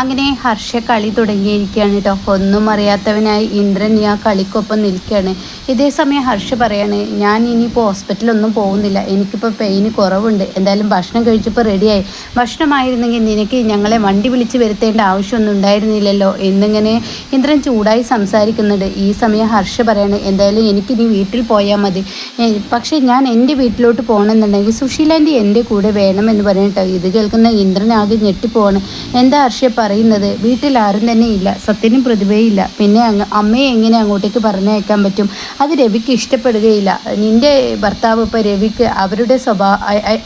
അങ്ങനെ ഹർഷ കളി തുടങ്ങിയിരിക്കുകയാണ് കേട്ടോ ഒന്നും അറിയാത്തവനായി ഇന്ദ്രൻ ആ കളിക്കൊപ്പം നിൽക്കുകയാണ്. ഇതേ സമയം ഹർഷ പറയാണ് ഞാൻ ഇനിയിപ്പോൾ ഹോസ്പിറ്റലൊന്നും പോകുന്നില്ല. എനിക്കിപ്പോൾ പെയിന് കുറവുണ്ട്. എന്തായാലും ഭക്ഷണം കഴിച്ചപ്പോൾ റെഡിയായി ഭക്ഷണമായിരുന്നെങ്കിൽ നിനക്ക് ഞങ്ങളെ വണ്ടി വിളിച്ച് വരുത്തേണ്ട ആവശ്യമൊന്നും ഉണ്ടായിരുന്നില്ലല്ലോ. എന്നിങ്ങനെ ഇന്ദ്രൻ ചൂടായി സംസാരിക്കുന്നുണ്ട്. ഈ സമയം ഹർഷ പറയാണ് എന്തായാലും എനിക്ക് നീ വീട്ടിൽ പോയാൽ മതി. പക്ഷേ ഞാൻ എന്റെ വീട്ടിലോട്ട് പോകണമെന്നുണ്ടെങ്കിൽ സുശീലാന്റെ എന്റെ കൂടെ വേണമെന്ന് പറഞ്ഞിട്ടോ ഇത് കേൾക്കുന്ന ഇന്ദ്രൻ ആകെ ഞെട്ടിപ്പോവാണ്. എന്താ ഹർഷ പറയുന്നത് വീട്ടിൽ ആരും തന്നെ ഇല്ല സത്യനും പ്രതിഭയും ഇല്ല. പിന്നെ അങ്ങ് അമ്മയെ എങ്ങനെ അങ്ങോട്ടേക്ക് പറഞ്ഞയക്കാൻ പറ്റും? അത് രവിക്ക് ഇഷ്ടപ്പെടുകയില്ല. നിന്റെ ഭർത്താവ് ഇപ്പോൾ രവിക്ക് അവരുടെ സ്വഭാവ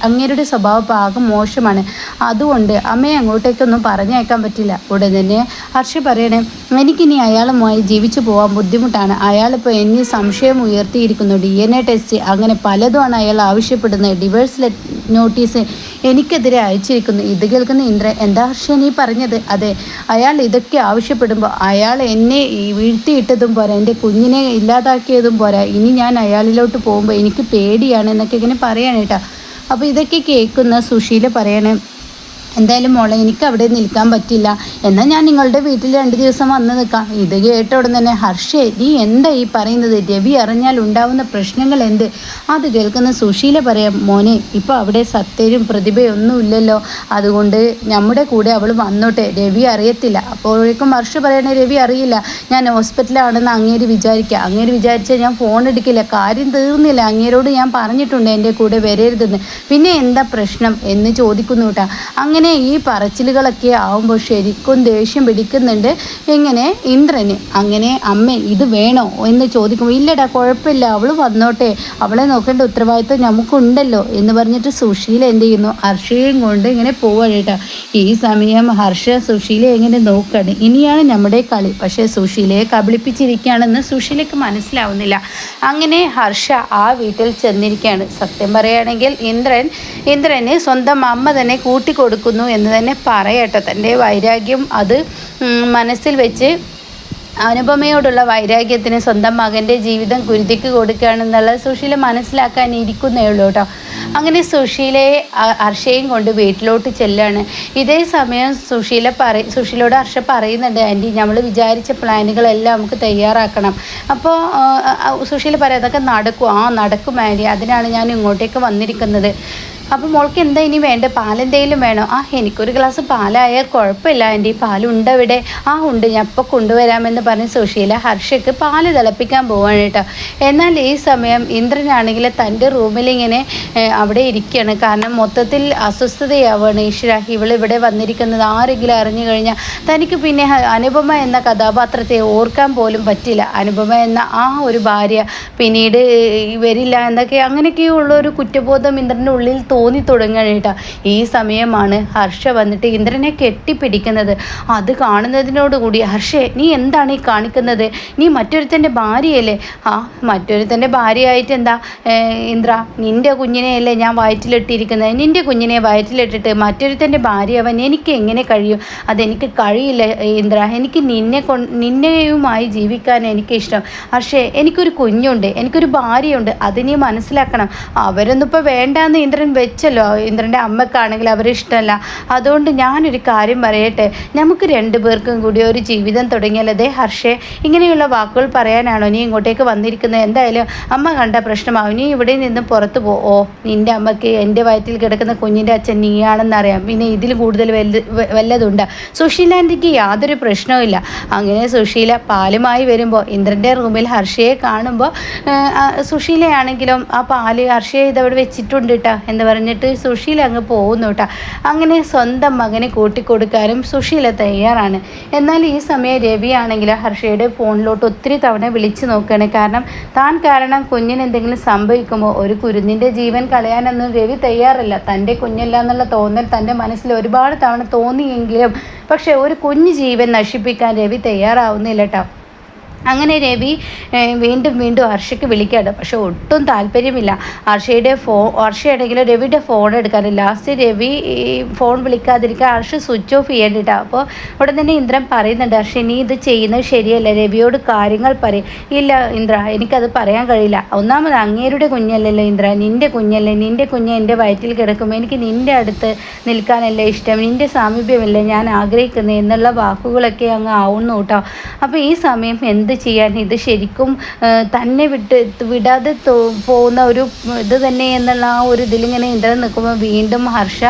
അങ്ങേരുടെ സ്വഭാവ ഭാഗം മോശമാണ്. അതുകൊണ്ട് അമ്മയെ അങ്ങോട്ടേക്കൊന്നും പറഞ്ഞയക്കാൻ പറ്റില്ല. ഉടൻ തന്നെ ഹർഷ പറയണേ എനിക്കിനി അയാളുമായി ജീവിച്ചു പോകാൻ ബുദ്ധിമുട്ടാണ്. അയാളിപ്പോൾ എന്നെ സംശയം ഉയർത്തിയിരിക്കുന്നു. ഡി എൻ എ ടെസ്റ്റ് അങ്ങനെ പലതുമാണ് അയാൾ ആവശ്യപ്പെടുന്നത്. ഡിവേഴ്സ് നോട്ടീസ് എനിക്കെതിരെ അയച്ചിരിക്കുന്നു. ഇത് കേൾക്കുന്ന ഇന്ദ്രൻ എന്താ ഹർഷ നീ പറഞ്ഞത്? അതെ അയാൾ ഇതൊക്കെ ആവശ്യപ്പെടുമ്പോൾ അയാൾ എന്നെ വീഴ്ത്തിയിട്ടതും പോരാ എന്റെ കുഞ്ഞിനെ ഇല്ലാതാക്കിയതും പോരാ ഇനി ഞാൻ അയാളിലോട്ട് പോകുമ്പോൾ എനിക്ക് പേടിയാണ് എന്നൊക്കെ ഇങ്ങനെ പറയാണ് കേട്ടോ. അപ്പോൾ ഇതൊക്കെ കേൾക്കുന്ന സുശീല പറയണേ എന്തായാലും മോളെ എനിക്ക് അവിടെ നിൽക്കാൻ പറ്റില്ല. എന്നാൽ ഞാൻ നിങ്ങളുടെ വീട്ടിൽ രണ്ട് ദിവസം വന്ന് നിൽക്കാം. ഇത് കേട്ട ഉടൻ തന്നെ ഹർഷേ നീ എന്താ ഈ പറയുന്നത്? രവി അറിഞ്ഞാൽ ഉണ്ടാവുന്ന പ്രശ്നങ്ങൾ എന്ത്? അത് കേൾക്കുന്ന സുശീല പറയാം മോനെ ഇപ്പോൾ അവിടെ സത്യരും പ്രതിഭയൊന്നും ഇല്ലല്ലോ അതുകൊണ്ട് നമ്മുടെ കൂടെ അവൾ വന്നോട്ടെ. രവി അറിയത്തില്ല. അപ്പോഴേക്കും ഹർഷ് പറയണേ രവി അറിയില്ല. ഞാൻ ഹോസ്പിറ്റലാണെന്ന് അങ്ങേര് വിചാരിക്കുക അങ്ങേര് വിചാരിച്ചാൽ ഞാൻ ഫോൺ എടുക്കില്ല. കാര്യം തീർന്നില്ല. അങ്ങേരോട് ഞാൻ പറഞ്ഞിട്ടുണ്ട് എന്റെ കൂടെ വരരുതെന്ന്. പിന്നെ എന്താ പ്രശ്നം? എന്ന് ചോദിക്കുന്നു കേട്ടാ. അങ്ങനെ ഈ പറച്ചിലുകളൊക്കെ ആവുമ്പോൾ ശരിക്കും ദേഷ്യം പിടിക്കുന്നുണ്ട്. എങ്ങനെ? ഇന്ദ്രന്. അങ്ങനെ അമ്മ ഇത് വേണോ? എന്ന് ചോദിക്കുമ്പോൾ ഇല്ലടാ കുഴപ്പമില്ല അവൾ വന്നോട്ടെ. അവളെ നോക്കേണ്ട ഉത്തരവാദിത്വം നമുക്കുണ്ടല്ലോ. എന്ന് പറഞ്ഞിട്ട് സുശീല എന്ത് ചെയ്യുന്നു? ഹർഷയും കൊണ്ട് ഇങ്ങനെ പോവാണ് കേട്ടോ. ഈ സമയം ഹർഷ സുശീല എങ്ങനെ നോക്കാണ്. ഇനിയാണ് നമ്മുടെ കളി. പക്ഷേ സുശീലയെ കബളിപ്പിച്ചിരിക്കുകയാണെന്ന് സുശീലയ്ക്ക് മനസ്സിലാവുന്നില്ല. അങ്ങനെ ഹർഷ ആ വീട്ടിൽ ചെന്നിരിക്കുകയാണ്. സത്യം പറയുകയാണെങ്കിൽ ഇന്ദ്രൻ ഇന്ദ്രന് സ്വന്തം അമ്മ തന്നെ കൂട്ടിക്കൊടുക്കുന്നു. എന്ന് തന്നെ പറയട്ടെ. തന്റെ വൈരാഗ്യം അത് മനസ്സിൽ വെച്ച് അനുപമയോടുള്ള വൈരാഗ്യത്തിന് സ്വന്തം മകന്റെ ജീവിതം കുരുതിക്ക് കൊടുക്കുകയാണെന്നുള്ളത് സുശീല മനസ്സിലാക്കാൻ ഇരിക്കുന്നേ ഉള്ളൂ കേട്ടോ. അങ്ങനെ സുശീലയെ ഹർഷയും കൊണ്ട് വീട്ടിലോട്ട് ചെല്ലാണ്. ഇതേ സമയം സുശീല പറ സുശീലയോട് ഹർഷ പറയുന്നുണ്ട് ആന്റി നമ്മൾ വിചാരിച്ച പ്ലാനുകളെല്ലാം നമുക്ക് തയ്യാറാക്കണം. അപ്പോൾ സുശീല പറയാം അതൊക്കെ നടക്കും ആ നടക്കും ആന്റി. അതിനാണ് ഞാൻ ഇങ്ങോട്ടേക്ക് വന്നിരിക്കുന്നത്. അപ്പോൾ മോൾക്ക് എന്താ ഇനി വേണ്ട? പാലെന്തെങ്കിലും വേണോ? ആ എനിക്കൊരു ഗ്ലാസ് പാലായാൽ കുഴപ്പമില്ല ആന്റി. പാലുണ്ട് അവിടെ ആ ഉണ്ട്. ഞാൻ ഇപ്പോൾ കൊണ്ടുവരാമെന്ന് പറഞ്ഞ് സുശീല ഹർഷയ്ക്ക് പാൽ തിളപ്പിക്കാൻ പോവാണ് കേട്ടോ. എന്നാൽ ഈ സമയം ഇന്ദ്രനാണെങ്കിൽ തന്റെ റൂമിലിങ്ങനെ അവിടെ ഇരിക്കുകയാണ് കാരണം മൊത്തത്തിൽ അസ്വസ്ഥതയാവുകയാണ് ഇവൾ ഇവിടെ വന്നിരിക്കുന്നത്. ആരെങ്കിലും അറിഞ്ഞു കഴിഞ്ഞാൽ തനിക്ക് പിന്നെ അനുപമ എന്ന കഥാപാത്രത്തെ ഓർക്കാൻ പോലും പറ്റില്ല. അനുപമ എന്ന ആ ഒരു ഭാര്യ പിന്നീട് വരില്ല എന്നൊക്കെ അങ്ങനെയൊക്കെയുള്ള ഒരു കുറ്റബോധം ഇന്ദ്രന്റെ ഉള്ളിൽ തോന്നി തുടങ്ങുകയാണ് കേട്ടോ. ഈ സമയമാണ് ഹർഷ വന്നിട്ട് ഇന്ദ്രനെ കെട്ടിപ്പിടിക്കുന്നത്. അത് കാണുന്നതിനോടുകൂടി ഹർഷേ നീ എന്താണ് ഈ കാണിക്കുന്നത്? നീ മറ്റൊരുത്തന്റെ ഭാര്യയല്ലേ? ആ മറ്റൊരുത്തന്റെ ഭാര്യയായിട്ട് എന്താ ഇന്ദ്ര നിന്റെ കുഞ്ഞിനെയല്ലേ ഞാൻ വയറ്റിലിട്ടിരിക്കുന്നത്? നിന്റെ കുഞ്ഞിനെ വയറ്റിലിട്ടിട്ട് മറ്റൊരുത്തന്റെ അവൻ എനിക്ക് എങ്ങനെ കഴിയും? അതെനിക്ക് കഴിയില്ല ഇന്ദ്ര. എനിക്ക് നിന്നെ കൊ നിന്നെയുമായി ജീവിക്കാൻ എനിക്കിഷ്ടം. പക്ഷേ എനിക്കൊരു കുഞ്ഞുണ്ട് എനിക്കൊരു ഭാര്യയുണ്ട്. അത് നീ മനസ്സിലാക്കണം. അവരൊന്നും ഇപ്പോൾ വേണ്ടാന്ന് ഇന്ദ്രൻ വെച്ചല്ലോ. ഇന്ദ്രന്റെ അമ്മക്കാണെങ്കിൽ അവരെ ഇഷ്ടമല്ല അതുകൊണ്ട് ഞാനൊരു കാര്യം പറയട്ടെ. നമുക്ക് രണ്ടു പേർക്കും കൂടി ഒരു ജീവിതം തുടങ്ങിയാൽ അതേ ഹർഷേ ഇങ്ങനെയുള്ള വാക്കുകൾ പറയാനാണോ നീ ഇങ്ങോട്ടേക്ക് വന്നിരിക്കുന്നത്? എന്തായാലും അമ്മ കണ്ട പ്രശ്നമാവും. നീ ഇവിടെ നിന്ന് പുറത്തു പോ. ഓ നിന്റെ അമ്മയ്ക്ക് എന്റെ വയറ്റിൽ കിടക്കുന്ന കുഞ്ഞിന്റെ അച്ഛൻ നീയാണെന്നറിയാം. പിന്നെ ഇതിൽ കൂടുതൽ വലുത് വല്ലതുണ്ട്? സുശീലാന്റിക്ക് യാതൊരു പ്രശ്നവുമില്ല അങ്ങനെ സുശീല പാലുമായി വരുമ്പോൾ ഇന്ദ്രന്റെ റൂമിൽ ഹർഷയെ കാണുമ്പോൾ സുശീലയാണെങ്കിലും ആ പാൽ ഹർഷയെ ഇതവിടെ വെച്ചിട്ടുണ്ട് കേട്ടോ എന്ന് പറഞ്ഞിട്ട് സുശീല അങ്ങ് പോകുന്നു കേട്ടോ അങ്ങനെ സ്വന്തം മകനെ കൂട്ടിക്കൊടുക്കാനും സുശീല തയ്യാറാണ്. എന്നാൽ ഈ സമയം രവിയാണെങ്കിൽ ഹർഷയുടെ ഫോണിലോട്ട് ഒത്തിരി തവണ വിളിച്ചു നോക്കുകയാണ് കാരണം താൻ കാരണം കുഞ്ഞിന് എന്തെങ്കിലും സംഭവിക്കുമ്പോൾ ഒരു കുരുന്നിന്റെ ജീവൻ കളയാനൊന്നും രവി തയ്യാറില്ല. തന്റെ കുഞ്ഞല്ല എന്നുള്ള തോന്നൽ തന്റെ മനസ്സിൽ ഒരുപാട് തവണ തോന്നിയെങ്കിലും പക്ഷേ ഒരു കുഞ്ഞു ജീവൻ നശിപ്പിക്കാൻ രവി തയ്യാറാവുന്നില്ല കേട്ടോ അങ്ങനെ രവി വീണ്ടും വീണ്ടും ഹർഷയ്ക്ക് വിളിക്കുകയാണ് പക്ഷെ ഒട്ടും താല്പര്യമില്ല. ഹർഷയുടെ ഫോ ഹർഷയാണെങ്കിലും രവിയുടെ ഫോൺ എടുക്കാറില്ല. ലാസ്റ്റ് രവി ഫോൺ വിളിക്കാതിരിക്കാൻ ഹർഷ സ്വിച്ച് ഓഫ് ചെയ്യേണ്ടിട്ടാണ് അപ്പോൾ ഉടൻ തന്നെ ഇന്ദ്രൻ പറയുന്നുണ്ട് ഹർഷ ഇനി ഇത് ചെയ്യുന്നത് ശരിയല്ല. രവിയോട് കാര്യങ്ങൾ പറയും. ഇല്ല ഇന്ദ്ര എനിക്കത് പറയാൻ കഴിയില്ല. ഒന്നാമത് അങ്ങേരുടെ കുഞ്ഞല്ലല്ലോ ഇന്ദ്ര. നിന്റെ കുഞ്ഞല്ലേ. നിന്റെ കുഞ്ഞ് എന്റെ വയറ്റിൽ കിടക്കുമ്പോൾ എനിക്ക് നിന്റെ അടുത്ത് നിൽക്കാനല്ലേ ഇഷ്ടം. നിന്റെ സാമീപ്യമല്ലേ ഞാൻ ആഗ്രഹിക്കുന്നത് എന്നുള്ള വാക്കുകളൊക്കെ അങ്ങ് ആവുന്നു കേട്ടോ. അപ്പോൾ ഈ സമയം എന്ത് ചെയ്യാൻ ഇത് ശരിക്കും തന്നെ വിട്ട് വിടാതെ പോകുന്ന ഒരു ഇത് തന്നെ എന്നുള്ള ആ ഒരു ഇതിലിങ്ങനെ ഇന്ദ്രൻ നിൽക്കുമ്പോൾ വീണ്ടും ഹർഷ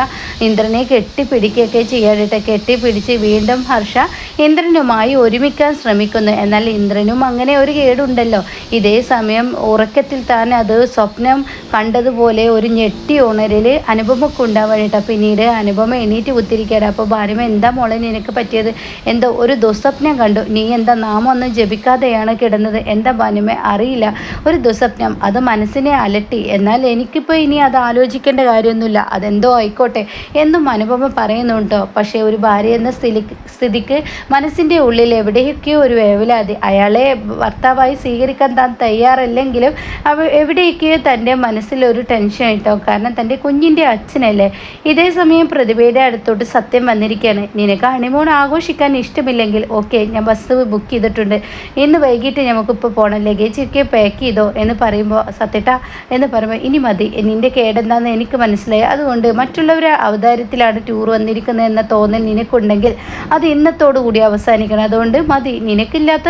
ഇന്ദ്രനെ കെട്ടിപ്പിടിക്കുകയൊക്കെ ചെയ്യാനായിട്ട് കെട്ടിപ്പിടിച്ച് വീണ്ടും ഹർഷ ഇന്ദ്രനുമായി ഒരുമിക്കാൻ ശ്രമിക്കുന്നു. എന്നാൽ ഇന്ദ്രനും അങ്ങനെ ഒരു കേടുണ്ടല്ലോ. ഇതേ സമയം ഉറക്കത്തിൽ താൻ അത് സ്വപ്നം കണ്ടതുപോലെ ഒരു ഞെട്ടി ഉണരൽ അനുപമക്ക് ഉണ്ടാവാനായിട്ട്. പിന്നീട് അനുപമ എണീറ്റ് കുത്തിരിക്കുകയാണ്. അപ്പോൾ ഭാര്യമ എന്താ മോളെ നിനക്ക് പറ്റിയത്? എന്തോ ഒരു ദുസ്വപ്നം കണ്ടു. നീ എന്താ നാമൊന്നും ജപിക്കാതെയാണ് കിടന്നത്. എന്താ ഭാനുമ? അറിയില്ല. ഒരു ദുസ്വപ്നം. അത് മനസ്സിനെ അലട്ടി. എന്നാൽ എനിക്കിപ്പോൾ ഇനി അത് ആലോചിക്കേണ്ട കാര്യമൊന്നുമില്ല. അതെന്തോ ആയിക്കോട്ടെ എന്നും അനുപമ പറയുന്നുണ്ടോ. പക്ഷേ ഒരു ഭാര്യ എന്ന സ്ഥിതി സ്ഥിതിക്ക് മനസ്സിന്റെ ഉള്ളിൽ എവിടെയൊക്കെയോ ഒരു വേവലാതി. അയാളെ ഭർത്താവായി സ്വീകരിക്കാൻ താൻ തയ്യാറല്ലെങ്കിലും അവ എവിടെയൊക്കെയോ തന്റെ മനസ്സിലൊരു ടെൻഷൻ ഇട്ടോ കാരണം തന്റെ കുഞ്ഞിന്റെ അച്ഛനല്ലേ? ഇതേ സമയം പ്രതിഭയുടെ അടുത്തോട്ട് സത്യം വന്നിരിക്കുകയാണ്. നിനക്ക് ഹണിമൂൺ ആഘോഷിക്കാൻ ഇഷ്ടമില്ലെങ്കിൽ ഓക്കെ ഞാൻ ബസ് ബുക്ക് ചെയ്തിട്ടുണ്ട്. ഇന്ന് വൈകിട്ട് നമുക്കിപ്പോൾ പോകണം ലഗേജ് ഒക്കെ പാക്ക് ചെയ്തോ എന്ന് പറയുമ്പോൾ സത്യട്ട എന്ന് പറയുമ്പോൾ ഇനി മതി. നിന്റെ കേടെന്താന്ന് എനിക്ക് മനസ്സിലായി. അതുകൊണ്ട് മറ്റുള്ളവരെ അവതാരത്തിലാണ് ടൂർ വന്നിരിക്കുന്നത് എന്ന തോന്നൽ നിനക്കുണ്ടെങ്കിൽ അത് ഇന്നത്തോടു കൂടി അവസാനിക്കണം. അതുകൊണ്ട് മതി. നിനക്കില്ലാത്ത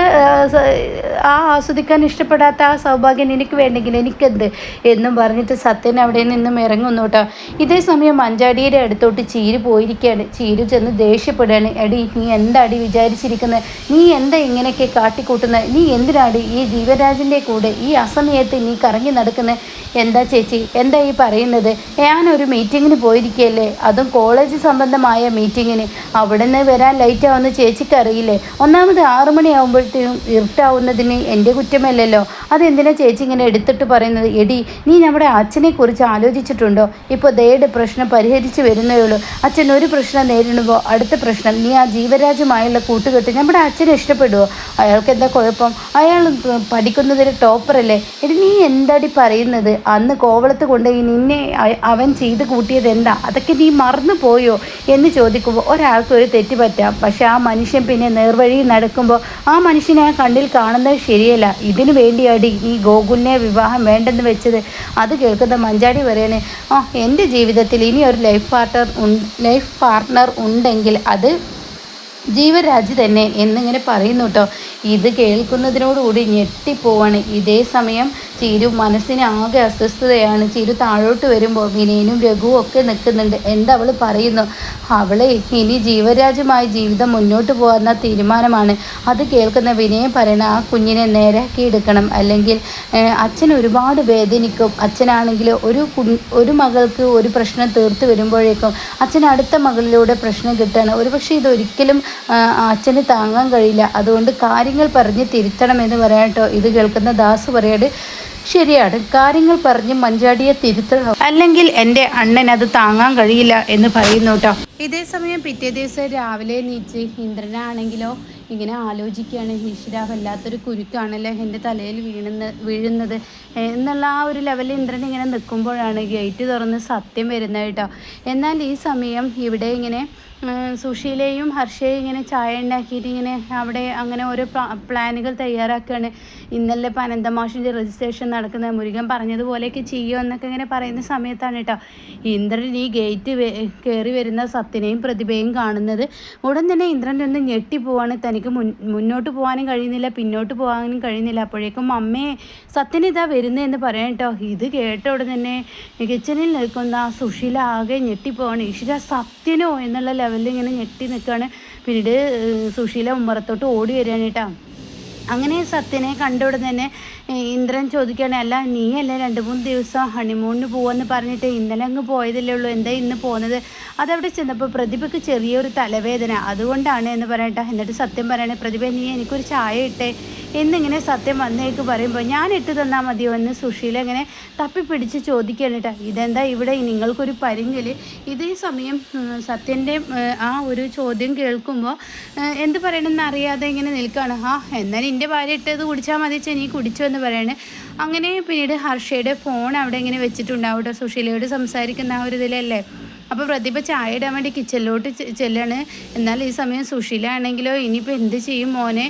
ആ, ആസ്വദിക്കാൻ ഇഷ്ടപ്പെടാത്ത ആ സൗഭാഗ്യം നിനക്ക് വേണ്ടെങ്കിൽ എനിക്കെന്ത്? എന്നും പറഞ്ഞിട്ട് സത്യൻ അവിടെ നിന്നും ഇറങ്ങുന്നു കേട്ടോ. ഇതേ സമയം മഞ്ചാടിയുടെ അടുത്തോട്ട് ചീര് പോയിരിക്കുകയാണ്. ചീര് ചെന്ന് ദേഷ്യപ്പെടുകയാണ്. എടി നീ എന്താടി വിചാരിച്ചിരിക്കുന്നത്? നീ എന്താ ഇങ്ങനെയൊക്കെ കാട്ടിക്കൂട്ടുന്നത്? നീ എന്തിനാടി ഈ ജീവരാജിന്റെ കൂടെ ഈ അസമയത്ത് നീ കറങ്ങി നടക്കുന്നത് എന്താ ചേച്ചി എന്താ ഈ പറയുന്നത്? ഞാനൊരു മീറ്റിങ്ങിന് പോയിരിക്കുകയല്ലേ? അതും കോളേജ് സംബന്ധമായ മീറ്റിങ്ങിന്. അവിടെ നിന്ന് വരാൻ ലൈറ്റ് ആവുന്ന ചേച്ചിക്ക് അറിയില്ലേ ഒന്നാമത് ആറു മണിയാകുമ്പോഴത്തേക്കും ഇരുട്ടാവുന്നതിന് എന്റെ കുറ്റമല്ലല്ലോ. അതെന്തിനാ ചേച്ചി ഇങ്ങനെ എടുത്തിട്ട് പറയുന്നത്? എടി നീ നമ്മുടെ അച്ഛനെ കുറിച്ച് ആലോചിച്ചിട്ടുണ്ടോ? ഇപ്പോൾ ദയുടെ പ്രശ്നം പരിഹരിച്ചു വരുന്നേ ഉള്ളൂ. അച്ഛൻ ഒരു പ്രശ്നം നേരിടുമ്പോൾ അടുത്ത പ്രശ്നം നീ ആ ജീവരാജുമായുള്ള കൂട്ടുകെട്ട് നമ്മുടെ അച്ഛനെ ഇഷ്ടപ്പെടുമോ അയാൾക്ക് എന്താ കുഴപ്പം? അയാൾ പഠിക്കുന്നതിൽ ടോപ്പറല്ലേ? എടി നീ എന്താടി പറയുന്നത്? അന്ന് കോവളത്ത് കൊണ്ടുപോയി നിന്നെ അവൻ ചെയ്ത് കൂട്ടിയത് എന്താ? അതൊക്കെ നീ മറന്നു പോയോ? എന്ന് ചോദിക്കുമ്പോൾ ഒരാൾക്ക് ഒരു തെറ്റ് പറ്റാം. പക്ഷെ ആ മനുഷ്യൻ പിന്നെ നേർവഴി നടക്കുമ്പോൾ ആ മനുഷ്യനെ ആ കണ്ണിൽ കാണുന്നത് ശരിയല്ല. ഇതിനു വേണ്ടിയാടി ഈ ഗോകുലിനെ വിവാഹം വേണ്ടെന്ന് വെച്ചത്. അത് കേൾക്കുന്ന മഞ്ചാടി പറയണേ ആ എന്റെ ജീവിതത്തിൽ ഇനി ഒരു ലൈഫ് പാർട്ണർ ലൈഫ് പാർട്ണർ ഉണ്ടെങ്കിൽ അത് ജീവരാജ് തന്നെ എന്നിങ്ങനെ പറയുന്നു കേട്ടോ ഇത് കേൾക്കുന്നതിനോടുകൂടി ഞെട്ടിപ്പോവാണ്. ഇതേ സമയം ചീരു മനസ്സിന് ആകെ അസ്വസ്ഥതയാണ്. ചീരു താഴോട്ട് വരുമ്പോൾ വിനയനും രഘുവും ഒക്കെ നിൽക്കുന്നുണ്ട്. എന്താ അവൾ പറയുന്നു? അവളെ ഇനി ജീവരാജുമായി ജീവിതം മുന്നോട്ട് പോകുന്ന തീരുമാനമാണ്. അത് കേൾക്കുന്ന വിനയൻ പറയണ ആ കുഞ്ഞിനെ നേരാക്കിയെടുക്കണം അല്ലെങ്കിൽ അച്ഛൻ ഒരുപാട് വേദനിക്കും. അച്ഛനാണെങ്കിൽ ഒരു ഒരു മകൾക്ക് ഒരു പ്രശ്നം തീർത്ത് വരുമ്പോഴേക്കും അച്ഛൻ അടുത്ത മകളിലൂടെ പ്രശ്നം കിട്ടുകയാണ് ഒരുപക്ഷെ ഇതൊരിക്കലും അച്ഛന് താങ്ങാൻ കഴിയില്ല. അതുകൊണ്ട് കാര്യങ്ങൾ പറഞ്ഞ് തിരുത്തണമെന്ന് പറയാട്ടോ. ഇത് കേൾക്കുന്ന ദാസ് പറയാട് ശരിയാണ്. കാര്യങ്ങൾ പറഞ്ഞ് മഞ്ചാടിയെ തിരുത്തണം അല്ലെങ്കിൽ എന്റെ അണ്ണൻ അത് താങ്ങാൻ കഴിയില്ല എന്ന് പറയുന്നു കേട്ടോ. ഇതേ സമയം പിറ്റേ ദിവസം രാവിലെ നീച്ച് ഇന്ദ്രനാണെങ്കിലോ ഇങ്ങനെ ആലോചിക്കുകയാണ് ഈശ്വര വല്ലാത്തൊരു കുരുക്കാണല്ലോ എന്റെ തലയിൽ വീഴുന്ന വീഴുന്നത്? എന്നുള്ള ആ ഒരു ലെവലിൽ ഇന്ദ്രൻ ഇങ്ങനെ നിൽക്കുമ്പോഴാണ് ഗേറ്റ് തുറന്ന് സത്യം വരുന്നത് കേട്ടോ. എന്നാൽ ഈ സമയം ഇവിടെ ഇങ്ങനെ സുഷീലയും ഹർഷയും ഇങ്ങനെ ചായ ഉണ്ടാക്കിയിട്ട് ഇങ്ങനെ അവിടെ അങ്ങനെ ഓരോ പ്ലാനുകൾ തയ്യാറാക്കുകയാണ്. ഇന്നലെ ഇപ്പം അനന്തമാഷിന്റെ രജിസ്ട്രേഷൻ നടക്കുന്ന മുരുകൻ പറഞ്ഞതുപോലെയൊക്കെ ചെയ്യുമോ എന്നൊക്കെ ഇങ്ങനെ പറയുന്ന സമയത്താണ് കേട്ടോ. ഇന്ദ്രൻ ഈ ഗേറ്റ് കയറി വരുന്ന സത്യനെയും പ്രതിഭയും കാണുന്നത്. ഉടൻ തന്നെ ഇന്ദ്രൻ ഒന്ന് ഞെട്ടിപ്പോവാണ് മുൻ മുന്നോട്ട് പോകാനും കഴിയുന്നില്ല പിന്നോട്ട് പോകാനും കഴിയുന്നില്ല. അപ്പോഴേക്കും അമ്മേ സത്യൻ ഇതാ വരുന്നതെന്ന് പറയാം കേട്ടോ. ഇത് കേട്ട ഉടനെ തന്നെ കിച്ചണിൽ നിൽക്കുന്ന ആ സുശീല ആകെ ഞെട്ടിപ്പോവാണ്. ഈശ്വര സത്യനോ? എന്നുള്ള ലെവലിൽ ഇങ്ങനെ ഞെട്ടി നിൽക്കുകയാണ്. പിന്നീട് സുശീല ഉമ്മറത്തോട്ട് ഓടി വരികയാണ് കേട്ടോ. അങ്ങനെ സത്യനെ കണ്ട തന്നെ ഇന്ദ്രൻ ചോദിക്കുകയാണ് അല്ല നീയല്ലേ രണ്ട് മൂന്ന് ദിവസം ഹണിമൂണിന് പോവാന്ന് പറഞ്ഞിട്ട് ഇന്നലെ അങ്ങ് പോയതല്ലേ ഉള്ളൂ? എന്താ ഇന്ന് പോകുന്നത് അതവിടെ ചെന്നപ്പോൾ പ്രതിഭയ്ക്ക് ചെറിയൊരു തലവേദന. അതുകൊണ്ടാണ് എന്ന് പറയട്ടെ. എന്നിട്ട് സത്യം പറയണേ പ്രതിഭ നീ എനിക്കൊരു ചായ ഇട്ടേ. എന്നിങ്ങനെ സത്യം വന്നേക്ക് പറയുമ്പോൾ ഞാൻ ഇട്ട് തന്നാൽ മതിയോ? എന്ന് സുശീല ഇങ്ങനെ തപ്പിപ്പിടിച്ച് ചോദിക്കുകയാണ് കേട്ടോ. ഇതെന്താ ഇവിടെ നിങ്ങൾക്കൊരു പരിങ്ങൽ ഇതേ സമയം സത്യന്റെ ആ ഒരു ചോദ്യം കേൾക്കുമ്പോൾ എന്ത് പറയണമെന്ന് അറിയാതെ ഇങ്ങനെ നിൽക്കുകയാണ് ആ എന്നാൽ എന്റെ ഭാര്യ ഇട്ടത് കുടിച്ചാൽ മതി നീ കുടിച്ചു എന്ന് പറയണേ. അങ്ങനെ പിന്നീട് ഹർഷയുടെ ഫോൺ അവിടെ ഇങ്ങനെ വെച്ചിട്ടുണ്ടാവും കേട്ടോ. സുശീലയോട് സംസാരിക്കുന്ന ആ ഒരു ഇതിലല്ലേ? അപ്പോൾ പ്രതിഭ ചായ ഇടാൻ വേണ്ടി കിച്ചണിലോട്ട് ചെല്ലാണ്. എന്നാൽ ഈ സമയം സുശീല ആണെങ്കിലോ ഇനിയിപ്പോൾ എന്ത് ചെയ്യും മോനെ?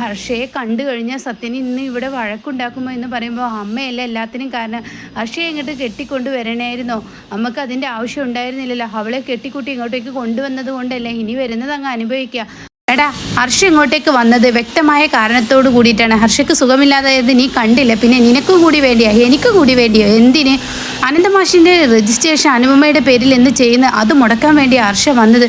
ഹർഷയെ കണ്ടു കഴിഞ്ഞാൽ സത്യന് ഇന്ന് ഇവിടെ വഴക്കുണ്ടാക്കുമോ എന്ന് പറയുമ്പോൾ അമ്മയല്ല എല്ലാത്തിനും കാരണം. ഹർഷയെ ഇങ്ങോട്ട് കെട്ടിക്കൊണ്ട് വരണമായിരുന്നോ നമുക്ക് അതിന്റെ ആവശ്യം ഉണ്ടായിരുന്നില്ലല്ലോ. അവളെ കെട്ടിക്കൂട്ടി ഇങ്ങോട്ടേക്ക് കൊണ്ടുവന്നത് കൊണ്ടല്ലേ? ഇനി വരുന്നത് അങ്ങ് അനുഭവിക്കുക. എടാ ഹർഷ ഇങ്ങോട്ടേക്ക് വന്നത് വ്യക്തമായ കാരണത്തോട് കൂടിയിട്ടാണ്. ഹർഷയ്ക്ക് സുഖമില്ലാതായത് നീ കണ്ടില്ല. പിന്നെ നിനക്കും കൂടി വേണ്ടിയോ? എനിക്ക് കൂടി വേണ്ടിയോ? എന്തിന്? അനന്തമാഷിന്റെ രജിസ്ട്രേഷൻ അനുപമയുടെ പേരിൽ എന്ത് ചെയ്യുന്ന അത് മുടക്കാൻ വേണ്ടി ഹർഷ വന്നത്.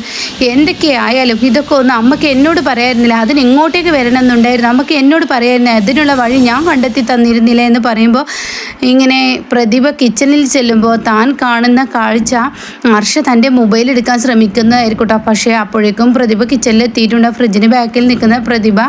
എന്തൊക്കെ ആയാലും ഇതൊക്കെ ഒന്ന് അമ്മയ്ക്ക് എന്നോട് പറയായിരുന്നില്ല അതിന് ഇങ്ങോട്ടേക്ക് വരണമെന്നുണ്ടായിരുന്നു. അമ്മയ്ക്ക് എന്നോട് പറയായിരുന്നു അതിനുള്ള വഴി ഞാൻ കണ്ടെത്തി തന്നിരുന്നില്ല എന്ന് പറയുമ്പോൾ ഇങ്ങനെ പ്രതിഭ കിച്ചണിൽ ചെല്ലുമ്പോൾ താൻ കാണുന്ന കാഴ്ച ഹർഷ തന്റെ മൊബൈൽ എടുക്കാൻ ശ്രമിക്കുന്നതായിരിക്കട്ടോ. പക്ഷേ അപ്പോഴേക്കും പ്രതിഭ കിച്ചണിൽ എത്തിയിട്ടുണ്ട് ഫ്രിഡ്ജിന് ബാക്കിൽ നിൽക്കുന്ന പ്രതിഭ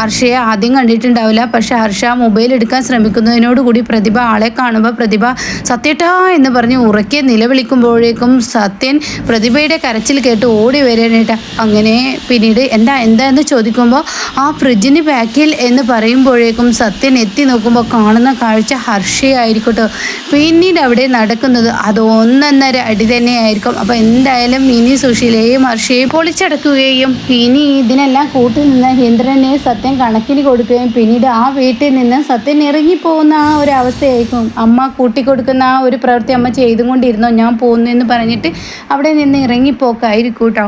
ഹർഷയെ ആദ്യം കണ്ടിട്ടുണ്ടാവില്ല. പക്ഷേ ഹർഷ മൊബൈൽ എടുക്കാൻ ശ്രമിക്കുന്നതിനോടുകൂടി പ്രതിഭ ആളെ കാണുമ്പോൾ പ്രതിഭ സത്യട്ടാ എന്ന് പറഞ്ഞ് ഉറക്കെ നിലവിളിക്കുമ്പോഴേക്കും സത്യൻ പ്രതിഭയുടെ കരച്ചിൽ കേട്ട് ഓടി വരാനായിട്ട് അങ്ങനെ പിന്നീട് എന്താ എന്താ എന്ന് ചോദിക്കുമ്പോൾ ആ ഫ്രിഡ്ജിന് ബാക്കിൽ എന്ന് പറയുമ്പോഴേക്കും സത്യൻ എത്തി നോക്കുമ്പോൾ കാണുന്ന കാഴ്ച ഹർഷയായിരിക്കട്ടോ. പിന്നീട് അവിടെ നടക്കുന്നത് അത് ഒന്നൊന്നര അടി തന്നെയായിരിക്കും. അപ്പോൾ എന്തായാലും ഇനി സുശീലയെയും ഹർഷയെ പൊളിച്ചടക്കുകയും ഇനി ഇതിനെല്ലാം കൂട്ടിൽ നിന്ന് ഇന്ദ്രനെ സത്യം കണക്കിന് കൊടുക്കുകയും പിന്നീട് ആ വീട്ടിൽ നിന്ന് സത്യൻ ഇറങ്ങിപ്പോകുന്ന ആ ഒരു അവസ്ഥയായിരിക്കും. അമ്മ കൂട്ടിക്കൊടുക്കുന്ന ആ ഒരു പ്രവൃത്തി അമ്മ ചെയ്തുകൊണ്ടിരുന്നോ ഞാൻ പോകുന്നു എന്ന് പറഞ്ഞിട്ട് അവിടെ നിന്ന് ഇറങ്ങിപ്പോക്കായിരിക്കും കേട്ടോ